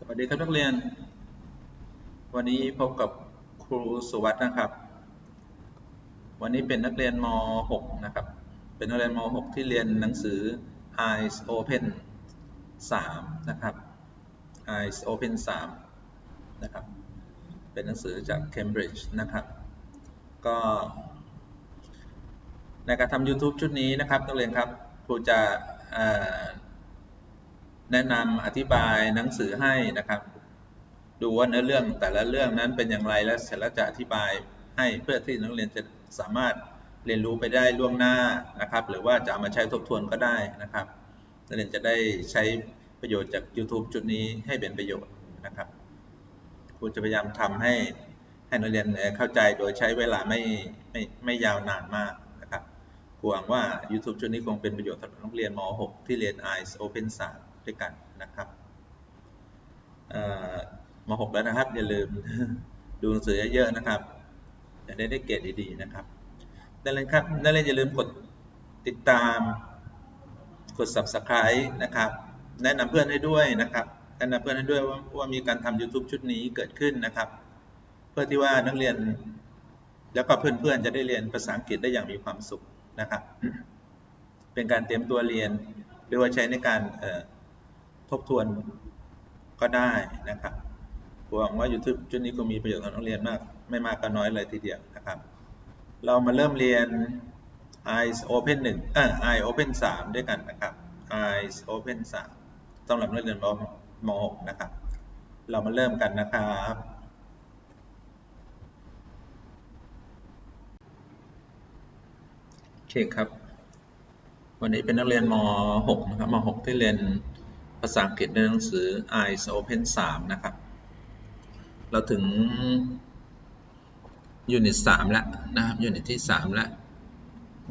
สวัสดีครับนักเรียน วันนี้พบกับครูสุวัสด์นะครับ วันนี้เป็นนักเรียนม .6 นะครับ เป็นนักเรียนม .6 ที่เรียนหนังสือ Eyes Open 3 นะครับ Eyes Open 3 นะครับ เป็นหนังสือจาก Cambridge นะครับ ก็ในการทำ YouTube ชุดนี้นะครับนักเรียนครับ ครูจะอ่อ แนะนำอธิบายหนังสือให้นะครับ ดูว่าเนื้อเรื่องแต่ละเรื่องนั้นเป็นอย่างไรแล้วเสร็จแล้วจะอธิบายให้เพื่อที่นักเรียนจะสามารถเรียนรู้ไปได้ล่วงหน้านะครับ หรือว่าจะามาใช้ทบทวนก็ได้นะครับนักเรียนจะได้ใช้ประโยชน์จาก YouTube จุดนี้ให้เป็นประโยชน์นะครับครูจะพยายามทำให้ให้นักเรียนเข้าใจโดยใช้เวลาไม่ไม่ไม่ยาวนานมากนะครับหวังว่า YouTube ชุดนี้คงเป็นประโยชน์สำหรับนักเรียนม .6 ที่เรียน Eyes Open 3 ด้วยกันนะครับม .6 แล้วนะครับ อย่าลืมดูหนังสือเยอะๆนะครับจะได้ได้เกรดดีๆนะครับนักเรียครับนักเรียอย่าลืมกดติดตามกด subscribe นะครับ แนะนำเพื่อนให้ด้วยนะครับแนะนำเพื่อนให้ด้วยว่าว่ามีการทำ YouTube ชุดนี้เกิดขึ้นนะครับ เพื่อที่ว่านักเรียนแล้วก็เพื่อนๆจะได้เรียนภาษาอังกฤษได้อย่างมีความสุขนะครับ เป็นการเตรียมตัวเรียนหรือว่าใช้ในการ ทบทวนก็ได้นะครับหวังว่า YouTube ชุดนี้คงมีประโยชน์กับนักเรียนมาก ไม่มากก็น้อยเลยทีเดียวนะครับ เรามาเริ่มเรียน Eyes Open 1เอ่อ Eyes Open 3 ด้วยกันนะครับ Eyes Open 3สำหรับนักเรียนม .6 นะครับ เรามาเริ่มกันนะครับโอเคครับ วันนี้เป็นนักเรียนม .6 นะครับม .6 ที่เรียน ภาษาอังกฤษในหนังสือ Eyes Open 3 นะครับ เราถึงยูนิต3แล้วนะครับยูนิตที่ 3 แล้ว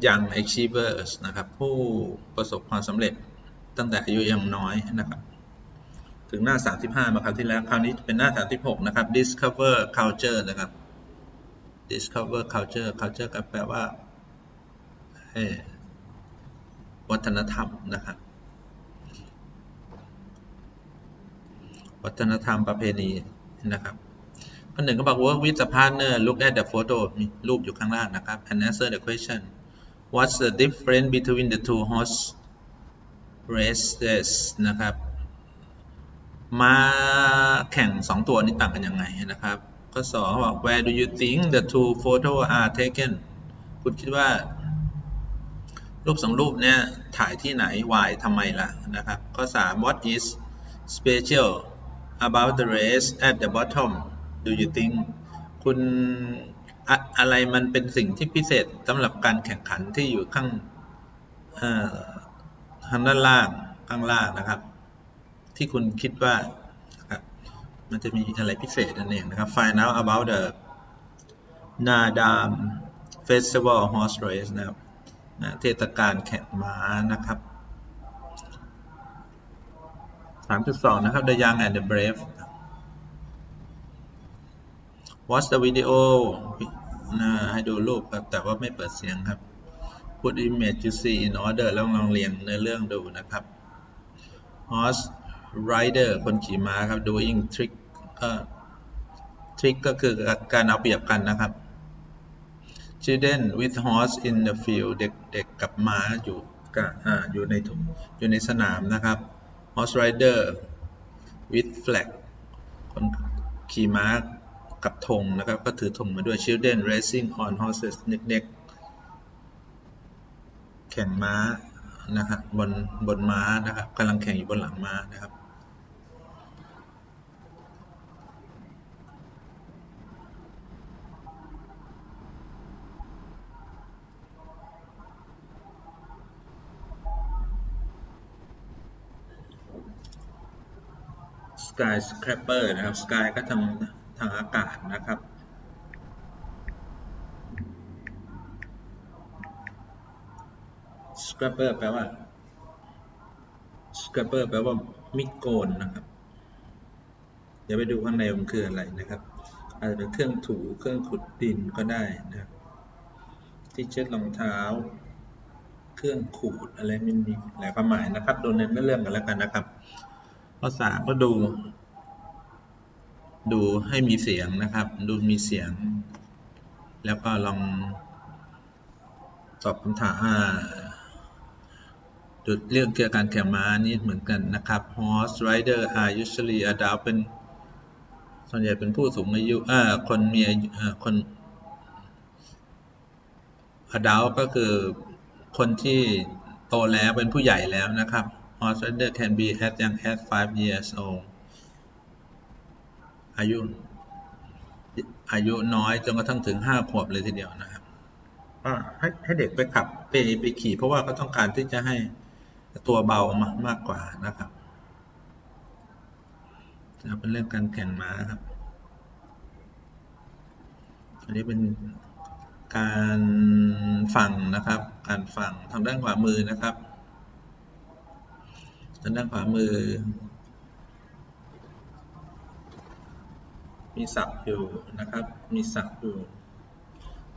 Young Achievers นะครับ ผู้ประสบความสำเร็จตั้งแต่อายุยังน้อยนะครับ ถึงหน้า 35 มาคราวที่แล้ว คราวนี้เป็นหน้า 36 นะครับ Discover Culture นะครับ Discover Culture Culture ก็แปลว่าวัฒนธรรมนะครับ วัฒนธรรมประเพณีนะครับข้อหนึ่งก็บอก work with the partner look at the photo มีรูปอยู่ข้างล่างนะครับ and answer the question what's the difference between the two horse races นะครับมาแข่งสองตัวนี้ต่างกันยังไงนะครับข้อสองบอก where do you think the two photo are taken คุณคิดว่า รูปสองรูปเนี่ยถ่ายที่ไหน why ทำไมล่ะนะครับข้อ3 what is special about the race at the bottom do you think คุณอะอะไรมันเป็นสิ่งที่พิเศษสำหรับการแข่งขันที่อยู่ข้างข้างด้านล่างข้างล่างนะครับ ที่คุณคิดว่ามันจะมีอะไรพิเศษนั่นเองนะครับ find out about the Nadam Festival Horse Race นะครับเทศกาลแข่งม้านะครับ 3.2 นะครับ The Young and the Brave Watch the video นะให้ดูรูปครับ แต่ว่าไม่เปิดเสียงครับ Put image you see in order แล้วลองเรียงในเรื่องดูนะครับ Horse rider คนขี่ม้าครับ doing trick เอ่อ trick ก็คือการเอาเปรียบกันนะครับ children with horse in the field เด็กๆกับม้าอยู่กับอ่าอยู่ในถุงอยู่ในสนามนะครับ horse rider with flag คนขี่ม้ากับธงนะครับ ก็ถือธงมาด้วย children racing on horses เด็กๆ แข่งม้านะครับบนบนม้านะครับกำลังแข่งอยู่บนหลังม้านะครับ Sky Scraper นะครับ Sky ก็ทางทางอากาศนะครับ Scraper แปลว่า Scraper แปลว่ามิดโกนนะครับ เดี๋ยวไปดูข้างในมันคืออะไรนะครับ อาจจะเป็นเครื่องถูเครื่องขุดดินก็ได้นะครับ ที่เช็ดรองเท้า เครื่องขูดอะไรมันมีหลายความหมายนะครับ โดูในเรื่องกันแล้วกันนะครับ ข้อสามก็ดู ดูให้มีเสียงนะครับ ดูมีเสียง แล้วก็ลองตอบคำถามอ่าจุดเรื่องเกี่ยวกับการแข่งม้านี่เหมือนกันนะครับ horse rider are usually adult เป็นส่วนใหญ่เป็นผู้สูงอายุอ่าคนมีอายุอ่าคน adult ก็คือคนที่โตแล้วเป็นผู้ใหญ่แล้วนะครับ horse rider can be as young as five years old อายุอายุน้อยจนกระทั่งถึงห้าขวบเลยทีเดียวนะครับก็ให้ให้เด็กไปขับไปไปขี่ เพราะว่าเขาต้องการที่จะให้ตัวเบามากมากกว่านะครับจะเป็นเรื่องการแข่งม้าครับ อันนี้เป็นการฟังนะครับ การฟังทางด้านขวามือนะครับางด้านขวามือ มีศัพท์อยู่นะครับ มีศัพท์อยู่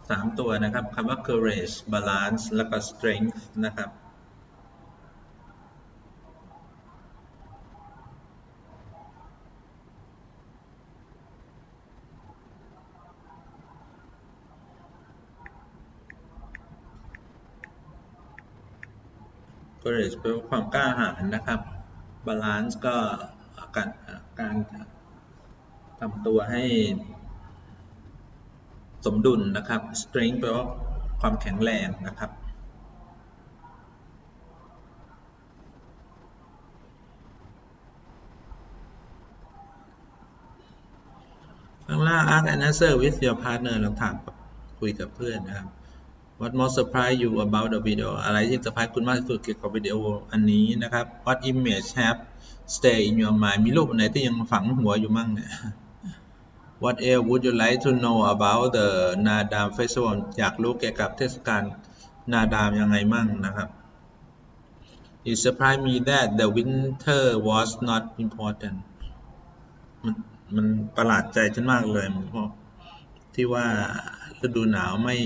สามตัวนะครับคำว่า courage balance แล้วก็ strength นะครับ courage แปลว่าความกล้าหาญนะครับ balance ก็การการทำตัวให้สมดุลนะครับ strength แปลว่าความแข็งแรงนะครับข้างล่าง ask and answer with your partner ลองถามคุยกับเพื่อนนะครับ What most surprise you about the video อะไรที่เซอร์ไพรส์คุณมากที่สุดเกี่ยวกับวิดีโออันนี้นะครับ What image have stay in your mind มีรูปไหนที่ยังฝังหัวอยู่มั่งเนี่ย What else would you like to know about the Nadam Festival อยากรู้เกี่ยวกับเทศกาลนาดามยังไงมั่งนะครับ It surprised me that the winter was not important มันมันประหลาดใจฉันมากเลยเพราะที่ว่าฤดูหนาวไม่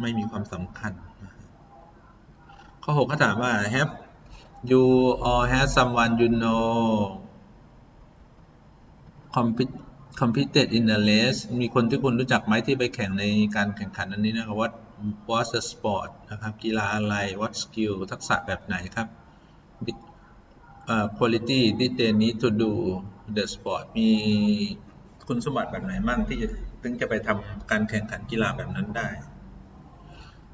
ไม่มีความสำคัญ ข้อหกเขาถามว่า have you or have someone you know competed in the race มีคนที่คุณรู้จักไหมที่ไปแข่งในการแข่งขันอันนี้นะครับ what what the sport นะครับ กีฬาอะไร what skill ทักษะแบบไหนครับ uh, quality ที่ they need to do the sport มีคุณสมบัติแบบไหนมั่งที่จะถึงจะไปทำการแข่งขันกีฬาแบบนั้นได้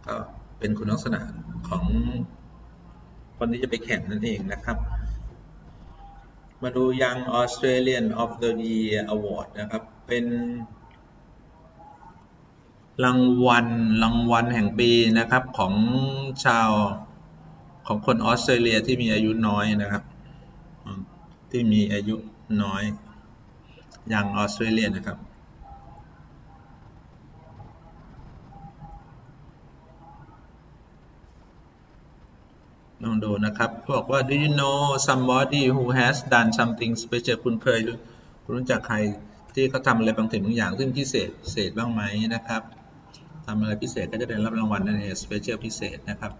ก็เป็นคุณลักษณะของคนที่จะไปแข่งนั่นเองนะครับ มาดู Young Australian of the Year Award นะครับ เป็นรางวัลรางวัลแห่งปีนะครับของชาวของคนออสเตรเลียที่มีอายุน้อยนะครับ ที่มีอายุน้อยยังออสเตรเลียนะครับ ลองดูนะครับบอกว่า do you know somebody who has done something special คุณเคยคุณรู้จักใครที่เขาทำอะไรบางสิ่งบางอย่างซึ่งพิเศษพิเศษบ้างไหมนะครับทำอะไรพิเศษก็จะได้รับรางวัลนั่นเอง special พิเศษนะครับ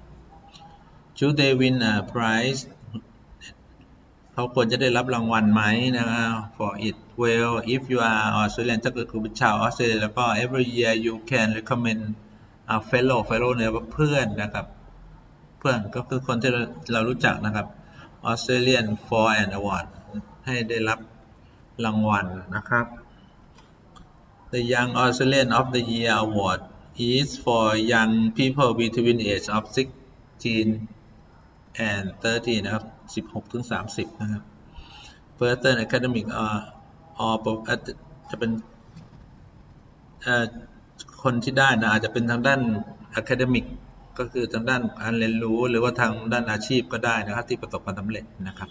should they win a prize เขาควรจะได้รับรางวัลไหมนะครับ for it well if you are Australian ถ้าเกิดคุณเป็นชาวออสเตรเลียแล้วก็ every year you can recommend a fellow fellow เนี่ยว่าเพื่อนนะครับ พื่อนก็คือคนที่เรารู้จักนะครับ Australian for an award ให้ได้รับรางวัลนะครับ The Young Australian of the Year Award is for young people between age of 16 and 30นะครับ16ถึง30 นะครับ Further Academic or or จะเป็นคนที่ได้นะอาจจะเป็นทางด้าน Academic ก็คือทางด้านการเรียนรู้หรือว่าทางด้านอาชีพก็ได้นะครับที่ประสบความสำเร็จนะครับ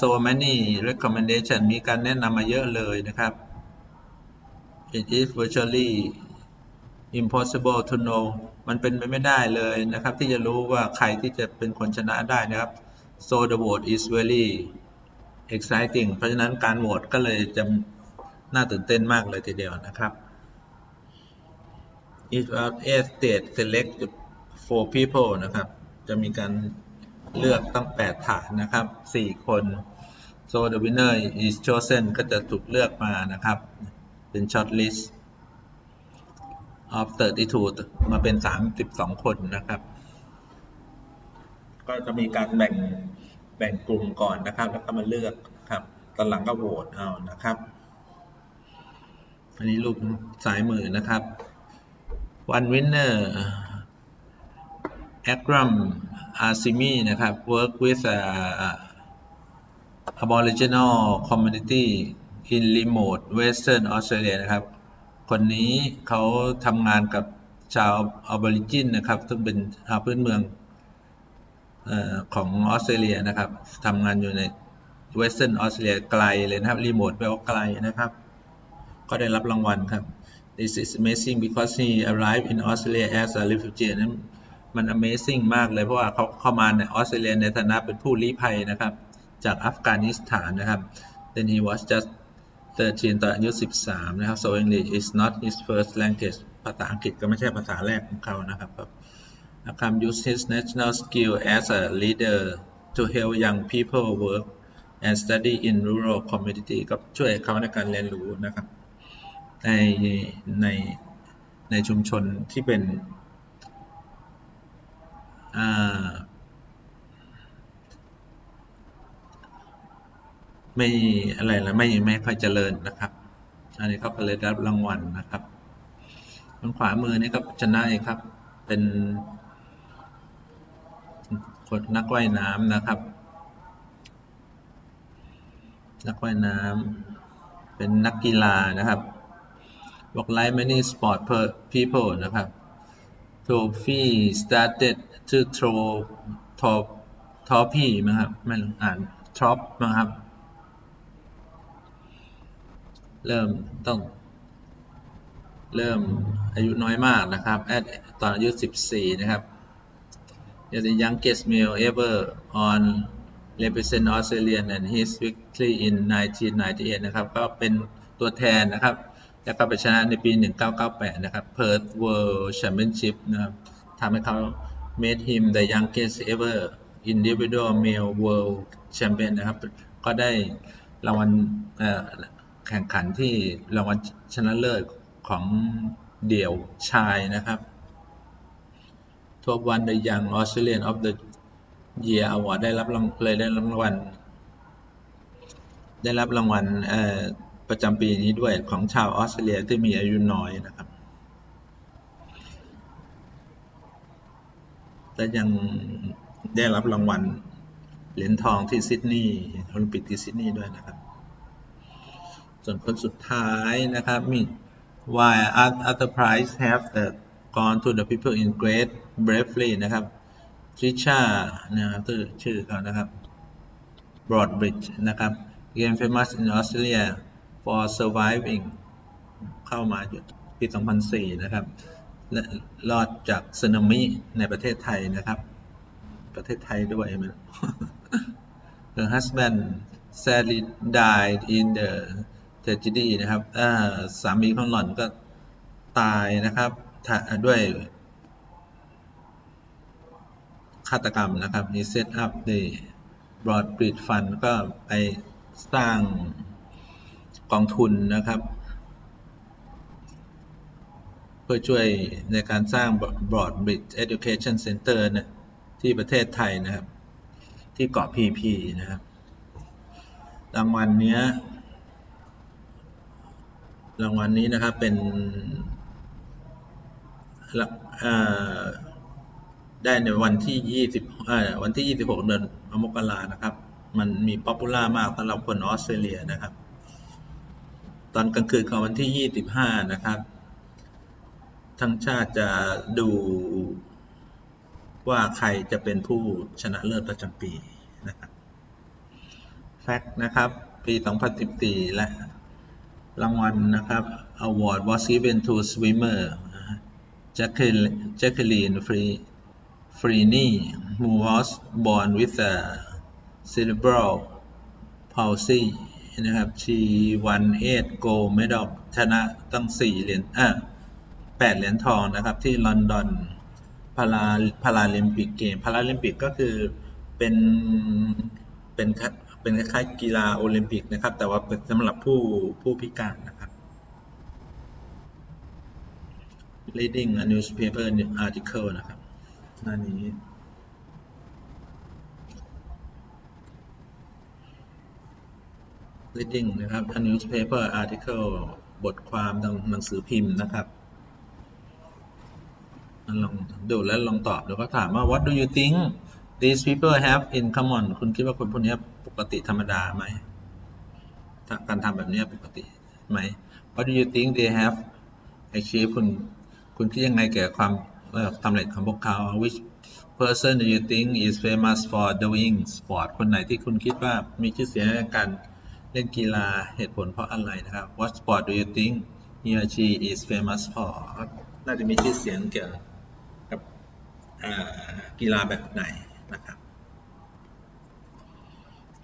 so many recommendation มีการแนะนำมาเยอะเลยนะครับ it is virtually impossible to know มันเป็นไปไม่ได้เลยนะครับ ที่จะรู้ว่าใครที่จะเป็นคนชนะได้นะครับ so the vote is very exciting เพราะฉะนั้นการโหวตก็เลยจะน่าตื่นเต้นมากเลยทีเดียวนะครับ each of eight state select four people นะครับ จะมีการเลือกตั้ง 8 ฐานนะครับ 4 คน so the winner is chosen ก็จะถูกเลือกมานะครับ เป็น short list of 32มาเป็น 32 คนนะครับ ก็จะมีการแบ่งแบ่งกลุ่มก่อนนะครับ แล้วก็มาเลือกครับตอนหลังก็โหวตเอานะครับ อันนี้รูปสายมือนะครับ one winner Akram Asimi นะครับ work with a Aboriginal community in remote Western Australia นะครับ คนนี้เขาทำงานกับชาว Aborigin นะครับ ซึ่งเป็นชาวพื้นเมืองอของออสเตรเลียนะครับทำงานอยู่ใน Western Australia ไกลเลยนะครับรีโมทแปลว่าไกลนะครับ ก็ได้รับรางวัลครับ This is amazing because he arrived in Australia as a refugee นั้นมัน amazing มากเลยเพราะว่าเขาเข้ามาในออสเตรเลียในฐานะเป็นผู้ลี้ภัยนะครับ จากอัฟกานิสถานนะครับ then he was just 13ตอนอายุ 13 นะครับ so English is not his first language ภาษาอังกฤษก็ไม่ใช่ภาษาแรกของเขานะครับครับ Akam used his national skill as a leader to help young people work and study in rural community ก็ช่วยเขาในการเรียนรู้นะครับ ในในในชุมชนที่เป็นไม่อะไรละไม่ไม่ค่อยเจริญนะครับ อันนี้เขาก็เลยรับรางวัลนะครับทางขวามือนี่ก็ชนะเองครับ เป็นคนนักว่ายน้ำนะครับ นักว่ายน้ำเป็นนักกีฬานะครับ บอก like many sport people นะครับ Trophy started to throw top trophy นะครับม่รู้อ่าน top นะครับ เริ่มต้อง เริ่มอายุน้อยมากนะครับ at ตอนอายุ 14 นะครับ is the youngest male ever on represent Australia and his victory in 1998 นะครับ ก็เป็นตัวแทนนะครับ แล้วก็ไปชนะในปี 1998 นะครับ Perth World Championship นะครับทำให้เขา made him the youngest ever individual male world champion นะครับ ก็ได้รางวัลแข่งขันที่รางวัลชนะเลิศของเดี่ยวชายนะครับ Top One the Young Australian of the Year Award ได้รับรางเลยได้รับรางวัล ได้รับรางวัล ประจำปีนี้ด้วยของชาวออสเตรเลียที่มีอายุน้อยนะครับ และยังได้รับรางวัลเหรียญทองที่ซิดนีย์โอลิมปิกที่ซิดนีย์ด้วยนะครับ ส่วนคนสุดท้ายนะครับมี why other prize have the gone to the people in great bravery นะครับทริชานะครับชื่อเขานะครับ Broadbridge นะครับ Game famous in Australia for surviving เข้ามาปี 2004 นะครับและรอดจากสึนามิในประเทศไทยนะครับ ประเทศไทยด้วยมัน Her husband sadly died in the tragedy นะครับสามีของหล่อนก็ตายนะครับด้วยฆาตกรรมนะครับ he set up the Broadbridge Fund ก็ไปสร้าง กองทุนนะครับ เพื่อช่วยในการสร้าง Broadbridge Education Center นะที่ประเทศไทยนะครับ ที่เกาะพีพีนะครับ รางวัลนี้รางวัลนี้นะครับเป็นได้ในวันที่ 20วันที่ 26 เดือนมกรานะครับ มันมีป๊อปปูล่ามากสำหรับคนออสเตรเลียนะครับ ตอนกลางคืนของวันที่ 25 นะครับ ทั้งชาติจะดูว่าใครจะเป็นผู้ชนะเลิศประจำปีนะครับแฟกต์นะครับ ปี 2014 และรางวัลนะครับ Award was given to swimmer Jacqueline Freeney who was born with a cerebral palsy นะครับ she won eight gold medal ชนะตั้ง 4 เหรียญอะ8เหรียญทองนะครับ ที่ลอนดอนพาราพาราลิมปิกเกมพาราลิมปิกก็คือเป็นเป็นเป็นคล้ายๆกีฬาโอลิมปิกนะครับ แต่ว่าเป็นสำหรับผู้ผู้พิการนะครับ reading a newspaper article นะครับหน้านี้ reading นะครับ a newspaper article บทความทางหนังสือพิมพ์นะครับลองดูแล้วลองตอบแล้วก็ถามว่า what do you think these people have in common คุณคิดว่าคนพวกนี้ปกติธรรมดาไหมการทำแบบนี้ปกติไหม what do you think they have achieved คุณคุณคิดยังไงเกี่ยวกับความสำเร็จของพวกเขา which person do you think is famous for doing sport คนไหนที่คุณคิดว่ามีชื่อเสียงในการ เล่นกีฬาเหตุผลเพราะอะไรนะครับ what sport do you think he or she is famous for น่าจะมีชื่อเสียงเกี่ยวกับกีฬาแบบไหนนะครับ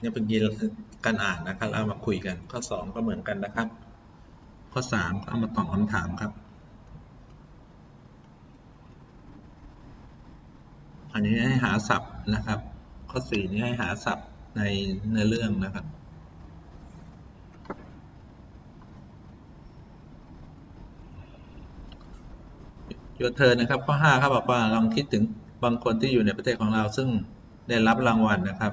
นี่เป็นกีฬาการอ่านนะครับเอามาคุยกัน ข้อ 2 ก็เหมือนกันนะครับ ข้อ3ก็เอามาตอบคำถามครับ อันนี้ให้หาศัพท์นะครับ ข้อ 4 นี้ให้หาศัพท์ในเนื้อเรื่องนะครับ โยเธอนนะครับข้อ5ครับบอกว่าลองคิดถึงบางคนที่อยู่ในประเทศของเราซึ่งได้รับรางวัลนะครับ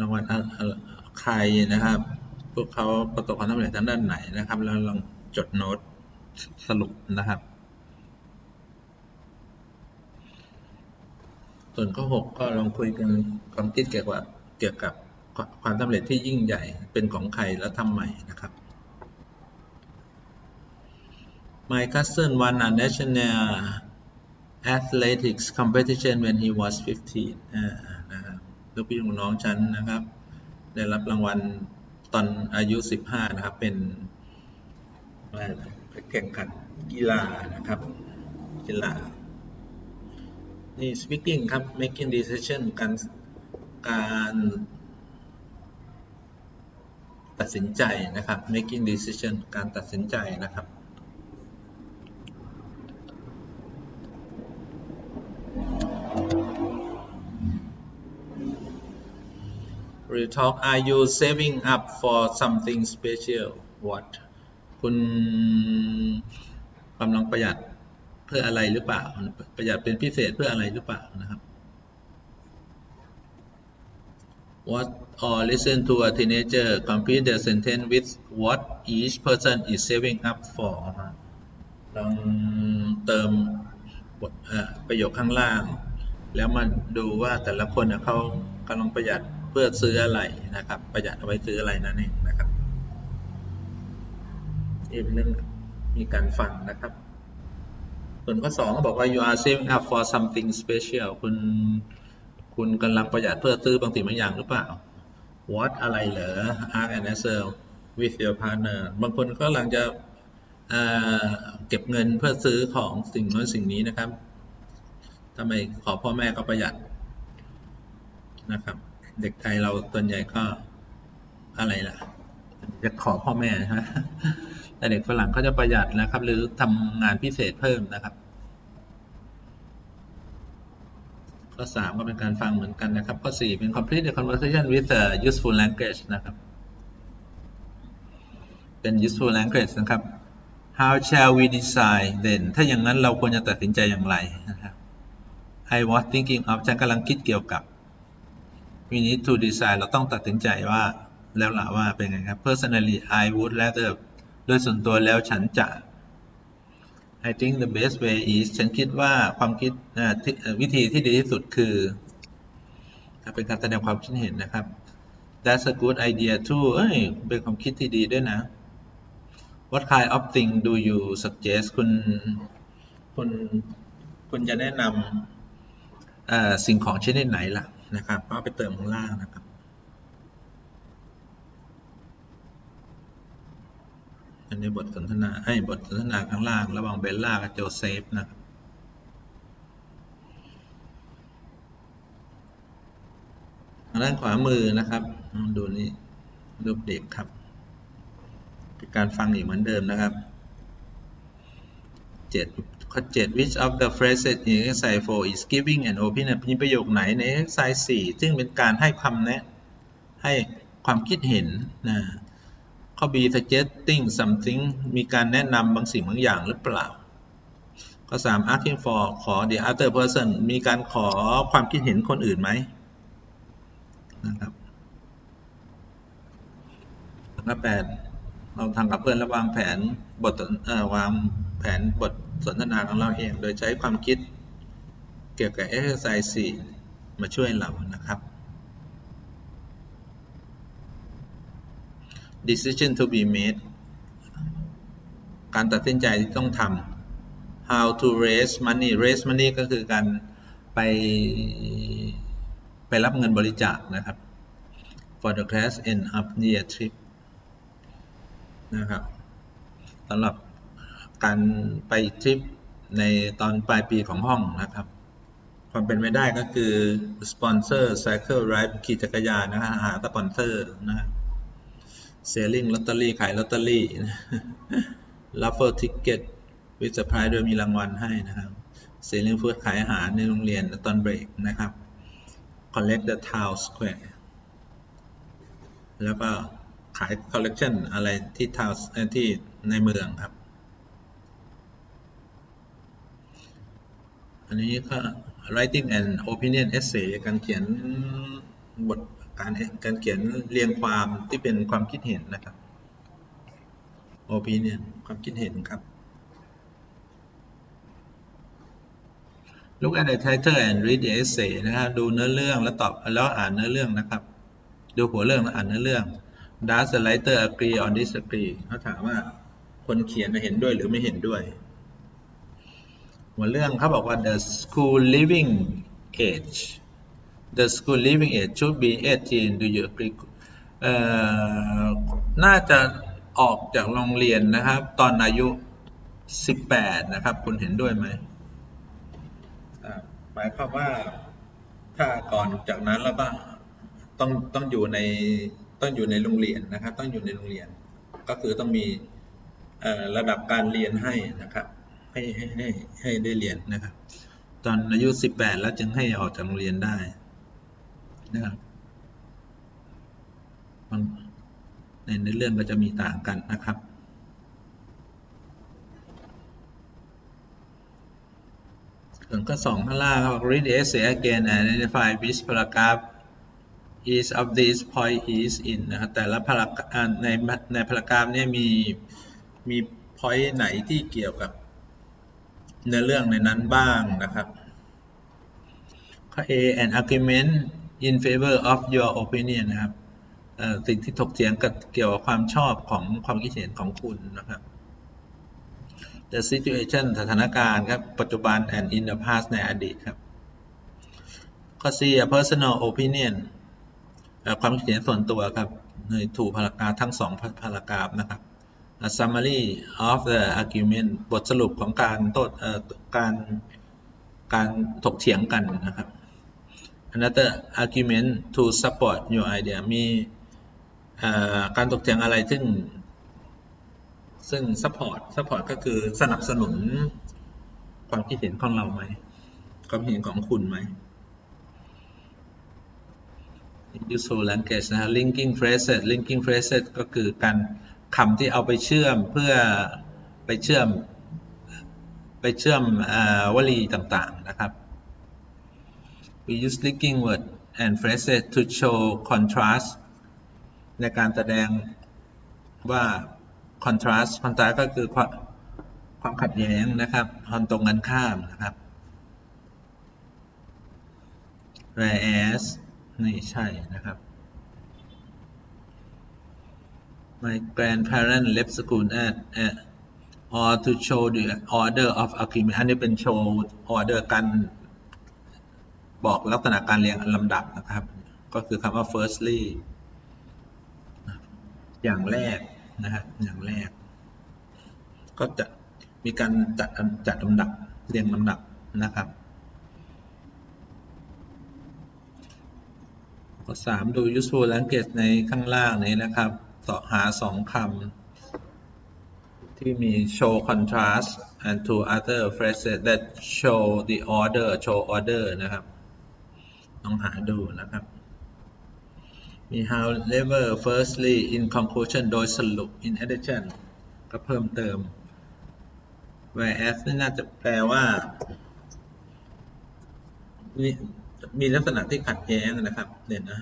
รางวัลใครนะครับ พวกเขาประสบความสำเร็จทางด้านไหนนะครับ แล้วลองจดโน้ตสรุปนะครับ ส่วนข้อ6ก็ลองคุยกันความคิดเกี่ยวกับเกี่ยวกับความสำเร็จที่ยิ่งใหญ่เป็นของใครและทำไมนะครับ My cousin won a national athletics competition when he was 15อ่านะครับลูกพี่ของน้องฉันนะครับ ได้รับรางวัลตอนอายุ 15 นะครับ เป็นอะไรแข่งขันกีฬานะครับ กีฬา นี่ speaking ครับ making decision การการตัดสินใจนะครับ making decision การตัดสินใจนะครับ Real talk Are you saving up for something special What คุณกำลังประหยัดเพื่ออะไรหรือเปล่า ประหยัดเป็นพิเศษเพื่ออะไรหรือเปล่านะครับ What or listen to a teenager complete the sentence with what each person is saving up for ลองเติมบทประโยคข้างล่าง แล้วมาดูว่าแต่ละคนเขากำลังประหยัด เพื่อซื้ออะไรนะครับ ประหยัดเอาไว้ซื้ออะไรนั่นเองนะครับนี่เนเรื่องมีการฟังนะครับส่วนข้อสองก็บอกว่า you are saving up for something special คุณคุณกำลังประหยัดเพื่อซื้อบางสิ่งบางอย่างหรือเปล่า what อะไรเหรอ ask and answer with your partner บางคนก็กำลังจะเเก็บเงินเพื่อซื้อของสิ่งนั้นสิ่งนี้นะครับทำไมขอพ่อแม่ก็ประหยัดนะครับ เด็กไทยเราส่วนใหญ่ก็อะไรล่ะ จะขอพ่อแม่นะฮะแต่เด็กฝรั่งเขาจะประหยัดนะครับ หรือทำงานพิเศษเพิ่มนะครับ ข้อ3ก็เป็นการฟังเหมือนกันนะครับ ข้อ4เป็น complete the conversation with a useful language นะครับ เป็น useful language นะครับ how shall we decide then ถ้าอย่างนั้นเราควรจะตัดสินใจอย่างไรนะครับ I was thinking of ฉันกำลังคิดเกี่ยวกับ we need to decide เราต้องตัดสินใจว่าแล้วล่ะว่าเป็นไงครับ personally I would rather โดยส่วนตัวแล้วฉันจะ I think the best way is ฉันคิดว่าความคิดวิธีที่ดีที่สุดคือเป็นการแสดงความคิดเห็นนะครับ That's a good idea too เอ้ยเป็นความคิดที่ดีด้วยนะ What kind of thing do you suggest คุณคุณคุณจะแนะนำสิ่งของชนิดไหนล่ะ นะครับ ก็เอาไปเติมข้างล่างนะครับ อันนี้บทสนทนาไอ้บทสนทนาข้างล่าง ระหว่างเบลล่ากับโจเซฟนะครับทางด้านขวามือนะครับดูนี่รูปเด็กครับเป็นการฟังอีกเหมือนเดิมนะครับเจ็ด ข้อเจ็ด which of the phrases in exercise 4 is giving an opinion มีประโยคไหนใน exercise 4 ซึ่งเป็นการให้คำแนะให้ความคิดเห็นนะข้อ B suggesting something มีการแนะนำบางสิ่งบางอย่างหรือเปล่า ข้อ 3 asking for ขอ the other person มีการขอความคิดเห็นคนอื่นไหมนะครับข้อ 8 เราทำกับเพื่อนและวางแผนบทเอ่อวางแผนบทสนทนาของเราเอง โดยใช้ความคิดเกี่ยวกับ exercise 4มาช่วยเรานะครับ decision to be made การตัดสินใจที่ต้องทำ how to raise money raise money ก็คือการไปไปรับเงินบริจาคนะครับ for the class end up year trip นะครับสำหรับการไปทริปในตอนปลายปีของห้องนะครับ ความเป็นไม่ได้ก็คือสปอนเซอร์ Cycle Ride ขี่จักรยานนะฮะหาสปอนเซอร์นะครับ Selling ลอตเตอรี่ขายลอตเตอรี่ Raffle Ticket วิสพายโดยมีรางวัลให้นะครับ Selling Food ขายอาหารในโรงเรียนตอนเบรกนะครับ Collect the Town Square แล้วก็ ขาย collection อะไรที่ town ที่ในเมืองครับ อันนี้ก็ writing an opinion essay การเขียนบทการการเขียนเรียงความที่เป็นความคิดเห็นนะครับ opinion ความคิดเห็นครับ look at the title and read the essay นะครับดูเนื้อเรื่องแล้วตอบแล้วอ่านเนื้อเรื่องนะครับ ดูหัวเรื่องแล้วอ่านเนื้อเรื่อง Does the writer agree or disagree เขาถามว่าคนเขียนเห็นด้วยหรือไม่เห็นด้วย หัวเรื่องเขาบอกว่า the school living age the school living age should be 18 do you agree เอ่อน่าจะออกจากโรงเรียนนะครับ ตอนอายุ 18 นะครับ คุณเห็นด้วยไหมหมายความว่าถ้าก่อนจากนั้นแล้วก็ต้องต้องอยู่ใน ต้องอยู่ในโรงเรียนนะครับ ต้องอยู่ในโรงเรียน ก็คือต้องมีระดับการเรียนให้นะครับ ให้ให้ให้ให้ได้เรียนนะครับ ตอนอายุ 18 แล้วจึงให้ออกจากโรงเรียนได้นะครับในในเรื่องก็จะมีต่างกันนะครับส่วนข้อสองข้างล่างเขาบ read essay again and identify which paragraph each of these point is in นะครับแต่ละพารากในในพารากราฟนี้มีมี point ไหนที่เกี่ยวกับเนื้อเรื่องในนั้นบ้างนะครับข้อ A an argument in favor of your opinion นะครับสิ่งที่ถกเถียงกับเกี่ยวกับความชอบของความคิดเห็นของคุณนะครับ the situation สถานการณ์ครับปัจจุบัน and in the past ในอดีตครับข้อ C a personal opinion ความคิดเห็นส่วนตัวครับในถูกพารากราฟทั้งสองพารากราฟนะครับ A summary of the argument บทสรุปของการโต้การการถกเถียงกันนะครับ Another argument to support your idea มีการถกเถียงอะไรซึ่งซึ่ง support support ก็คือสนับสนุนความคิดเห็นของเราไหมความเห็นของคุณไหม useful language นะ linking phrases linking phrases ก็คือการคำที่เอาไปเชื่อมเพื่อไปเชื่อมไปเชื่อมวลีต่างๆนะครับ we use linking word and phrases to show contrast ในการแสดงว่า contrast contrast ก็คือความความขัดแย้งนะครับความตรงกันข้ามนะครับ whereas นี่ใช่นะครับ My grandparents left school at, at or to show the order of agreement อันนี้เป็นโชว์ order การบอกลักษณะการเรียงลำดับนะครับ ก็คือคำว่า firstly อย่างแรกนะครับอย่างแรก ก็จะมีการจัดจัดลำดับเรียงลำดับนะครับ ข้อสามดู useful language ในข้างล่างนี้นะครับต่อหาสองคำที่มี show contrast and two other phrases that show the order show order นะครับต้องหาดูนะครับ มี however firstly in conclusion โดยสรุป in addition ก็เพิ่มเติม whereas นี่น่าจะแปลว่า มีลักษณะที่ขัดแย้งนะครับเด่นนะ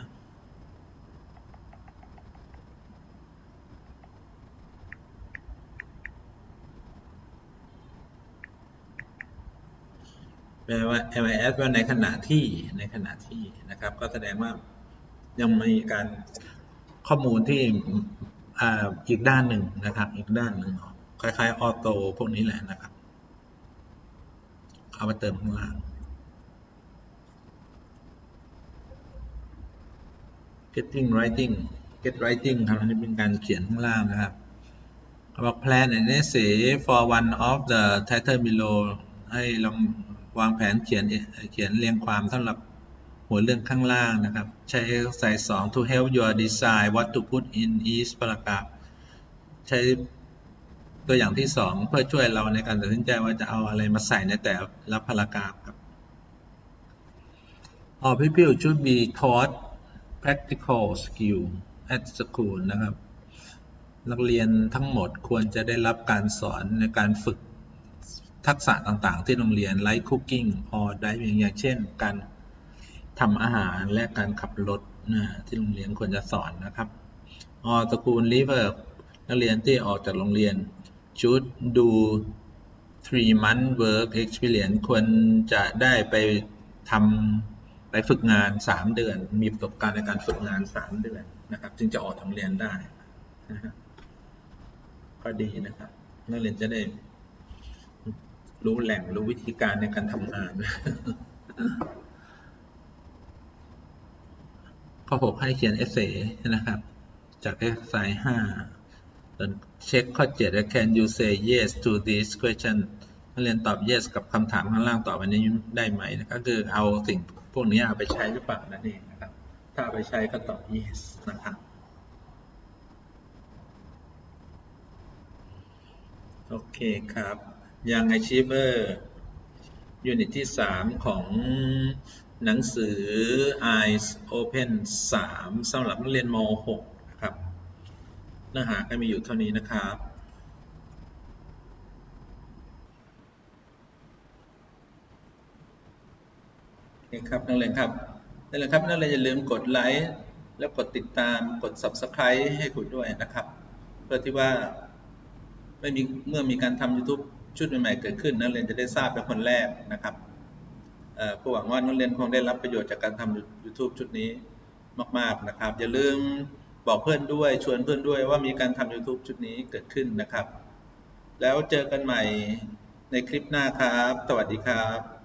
แปลว่า MIS ว่าในขณะที่ในขณะที่นะครับ ก็แสดงว่ายังมีการข้อมูลที่อ่าอีกด้านหนึ่งนะครับ อีกด้านหนึ่งคล้ายๆออโต้พวกนี้แหละนะครับ เอามาเติมข้างล่าง getting writing get writing ครับอันนี้เป็นการเขียนข้างล่างนะครับเขาบอก plan an essay for one of the title below ให้ลองวางแผนเขียนเขียนเรียงความสำหรับหัวเรื่องข้างล่างนะครับ ใช้ exercise 2 to help your decide what to put in each paragraph ใช้ตัวอย่างที่ 2 เพื่อช่วยเราในการตัดสินใจว่าจะเอาอะไรมาใส่ในแต่ละพารากราฟครับ All people should be taught practical skill at school นะครับ นักเรียนทั้งหมดควรจะได้รับการสอนในการฝึกทักษะต่างๆ ที่โรงเรียน like cooking or driving อย่างเช่น การทำอาหารและการขับรถนะที่โรงเรียนควรจะสอนนะครับ all school leaver นักเรียนที่ออกจากโรงเรียน should do three month work experience ควรจะได้ไปทำ ไปฝึกงาน 3 เดือน มีประสบการณ์ในการฝึกงาน 3 เดือนนะครับ จึงจะออกจากโรงเรียนได้นะฮะก็ดีนะครับ นักเรียนจะได้รู้แหล่งรู้วิธีการในการทำงานข้อ6ให้เขียนเอเซนะครับ จาก exercise 5ส่วนเช็คข้อ7 can you say yes to this question นักเรียนตอบ yes กับคำถามข้างล่างตอบอันนี้ได้ไหมนะครับก็คือเอาสิ่งพวกนี้เอาไปใช้หรือเปล่านั่นเองนะครับ ถ้าไปใช้ก็ตอบ yes นะครับโอเคครับยัง Achiever ยูนิตที่ 3 ของหนังสือ Eyes Open 3สำหรับนักเรียนม .6 นะครับเนื้อหาก็มีอยู่เท่านี้นะครับ โอเคครับนักเรียนครับนั่นแหละครับนักเรียนอย่าลืมกดไลค์แล้วกดติดตามกด Subscribe ให้คุณด้วยนะครับ เพื่อที่ว่าไม่มีเมื่อมีการทำ YouTube ชุดใหม่ๆเกิดขึ้น นักเรียนจะได้ทราบเป็นคนแรกนะครับผู้หวังว่านักเรียนคงได้รับประโยชน์จากการทำ YouTube ชุดนี้มาก ๆนะครับ อย่าลืมบอกเพื่อนด้วยชวนเพื่อนด้วยว่ามีการทำ YouTube ชุดนี้เกิดขึ้นนะครับ แล้วเจอกันใหม่ในคลิปหน้าครับ สวัสดีครับ